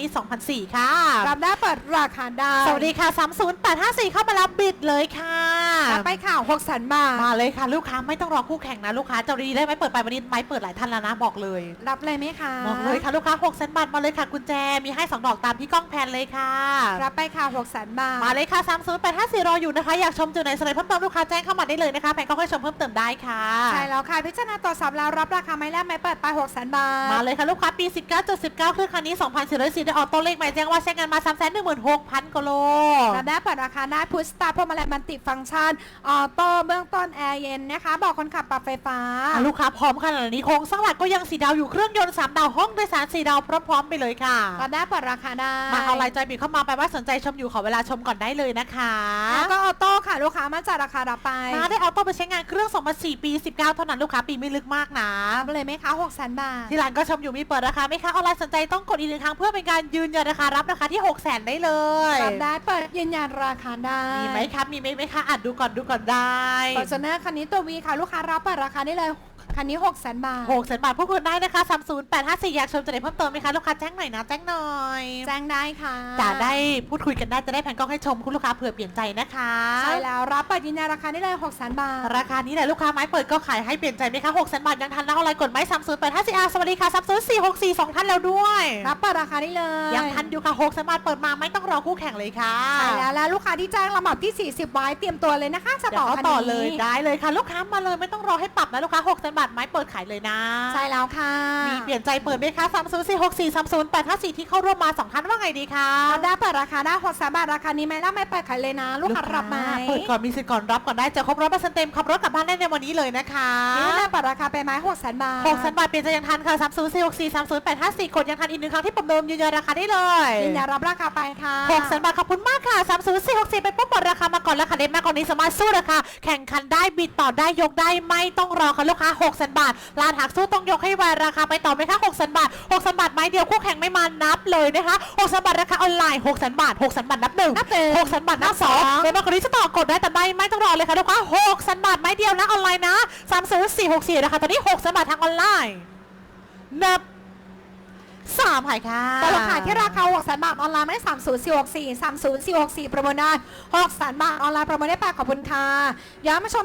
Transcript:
นี้2004 ค่ะ รับได้เปิดราคาได้ สวัสดีค่ะ 30854 เข้ามารับบิดเลยค่ะรับ ไปค่ะ6แสนบาทมาเลยค่ะ ลูกค้าไม่ต้องรอคู่แข่งนะลูกค้าจะดีได้ไหมเปิดไปวันนี้ไม้เปิดหลายท่านแล้วนะบอกเลยรับเลยไหมคะบอกเลยค่ะลูกค้า6แสนบาทมาเลยค่ะกุญแจมีให้2ดอกตามที่กล้องแพนเลยค่ะรับไปค่ะ6แสนบาทมาเลยค่ะ30854รออยู่นะคะอยากชมจุดไหนสไลด์เพิ่มเติมลูกค้าแจ้งเข้ามาได้เลยนะคะแพนก็ค่อยชมเพิ่มเติมได้ค่ะใช่แล้วค่ะพิจารณาตรวจสอบแล้วรับราคาไม้แรกไม้เปิดไป6แสนบาทมาเลยค่ะลูกค้าปี19.19เครื่องคันนี้2,404ได้ออโต้เลขหมายแจ้งว่าใช้งานมา316,000กิโลรับได้เปิดราคาได้พุชสตาร์พวงมาลัยมันติฟังก์ชันออโต้เบื้องต้นแอร์เย็นนะคะ บอกคนขับปรับไฟฟ้า อะลูกค้าพร้อมขนาดนี้โครงสร้างหลักก็ยังสีดาวอยู่เครื่องยนต์3ดาวห้องโดยสารสีดาวพร้อมๆไปเลยค่ะรับได้เปิดราคาได้มาเอาไลน์จอยบีเข้ามาไปลว่าสนใจชมอยู่ขอเวลาชมก่อนได้เลยนะคะแล้วก็ออโต้ค่ะลูกค้ามาจากราคารับไปมาได้เอาโต้ไปใช้งานเครื่อง2004ปี 19 เท่านั้นลูกค้าปีไม่ลึกมากนะรับเลยไหมคะ6แสนบาท ที่ร้านก็ชมอยู่มีเปิดราคาไหมคะออนไลน์สนใจต้องกดอีกหนึ่งครั้งเพื่อเป็นการยืนยันราคารับราคาที่6 0 0 0 0ได้เลยรับได้เปิดยืนยันราคาได้มีไหมครับมีไหมไหมคะอะดูก่อนดูก่อนได้ ฟอร์จูเนอร์คันนี้ตัววีค่ะ ลูกค้ารับเปิดราคาได้เลย คันนี้6แสนบาท หกแสนบาทพวกคุณได้นะคะ30854อยากชมจะได้เพิ่มเติมไหมคะลูกค้าแจ้งหน่อยนะแจ้งหน่อยแจ้งได้ค่ะจะได้พูดคุยกันได้จะได้แผนกล้องให้ชมคุณลูกค้าเผื่อเปลี่ยนใจนะคะใช่แล้วรับเปิดยืนยันราคาได้เลย6แสนบาท ราคานี้แหละลูกค้าไม้เปิดก็ขายให้เปลี่ยนใจไหมคะ6แสนบาทยังทันนะเอาอะไรกดไม้30854อาสวัสดีค่ะ30464สองท่านแล้วด้วยรับเปิดราคาได้เลยยังทันอยู่ค่ะ6แสนบาทเปิดมาไม่ต้องรอคู่แข่งเลยค่ะใช่แล้วแล้วลูกค้าที่แจ้งลำดับที่ 40ไว้เตรียมตัวเลยนะคะจะเดี๋ต่ยวอเขาคันต่อนี้เลยได้เลยค่ะ ลูกค้ามาเลยไม่ต้องรอให้ปรับนะลูกค้า6แสนบาทไม้เปิดขายเลยนะ ใช่แล้วค่ะ มีเปลี่ยนใจเปิดไหมคะ30464 30854ที่เข้าร่วมมาสองท่านว่าไงดีคะรับได้เปิดราคาได้6แสนบาทราคานี้ไหมแล้วไม่เปิดขายเลยนะ ลูกค้ารับไหมเปิดก่อนมีสิทธิ์ก่อนรับก่อนได้จะครบร้อยเปอร์เซ็นต์เต็มขับรถกลับบ้านได้ในวันนี้เลยนะคะนี่ได้เปิดราคาไปไหม6แสนบาทหกแสนบาทเปลี่ยนใจยังทันค่ะ3 0 4 6 4 3 0 8 5 4กดยังทันอีกหนึ่งครั้งที่ปุ่มเดิมยืนยันราคาได้เลยยืนยันรับราคาไปค่ะหกแสนบาทขอบคุณมากค่ะ3 0 4 6 4ไปปุ๊บหมดราคามาก่อนแล้วค่ะเด็มากกว่านี้สามารถสู้ราคาแข่งขันได้บิดต่อได้ยกได้ไม่ต้องรอค่ะลูกค้า6แสนบาทลานหักสู้ต้องยกให้ไวราคาไปต่อไหมคะ6แสนบาท6แสนบาทไม้เดียวคู่แข่งไม่มานับเลยนะคะ6แสนบาทราคาออนไลน์6แสนบาท6แสนบาทนับหนึ่งนับหนึ่งหกแสนบาทนับสองเดี๋ยวมากกว่านี้จะต่อกดได้แต่ไม่ไม่ต้องรอเลยค่ะลูกค้าหกแสนบาทไม้เดียวนะออนไลน์นะสามศูนย์สี่หกสี่นะคะตอนนี้หกแสนบาททางออนไลน์นับสามหายค่ะแต่ราคาที่ราคา6แสนบาทออนไลน์ไม่ได้30464 30464ประเมินได้6แสนบาทออนไลน์ประเมินได้แปดขอบคุณค่ะย้อนมาชม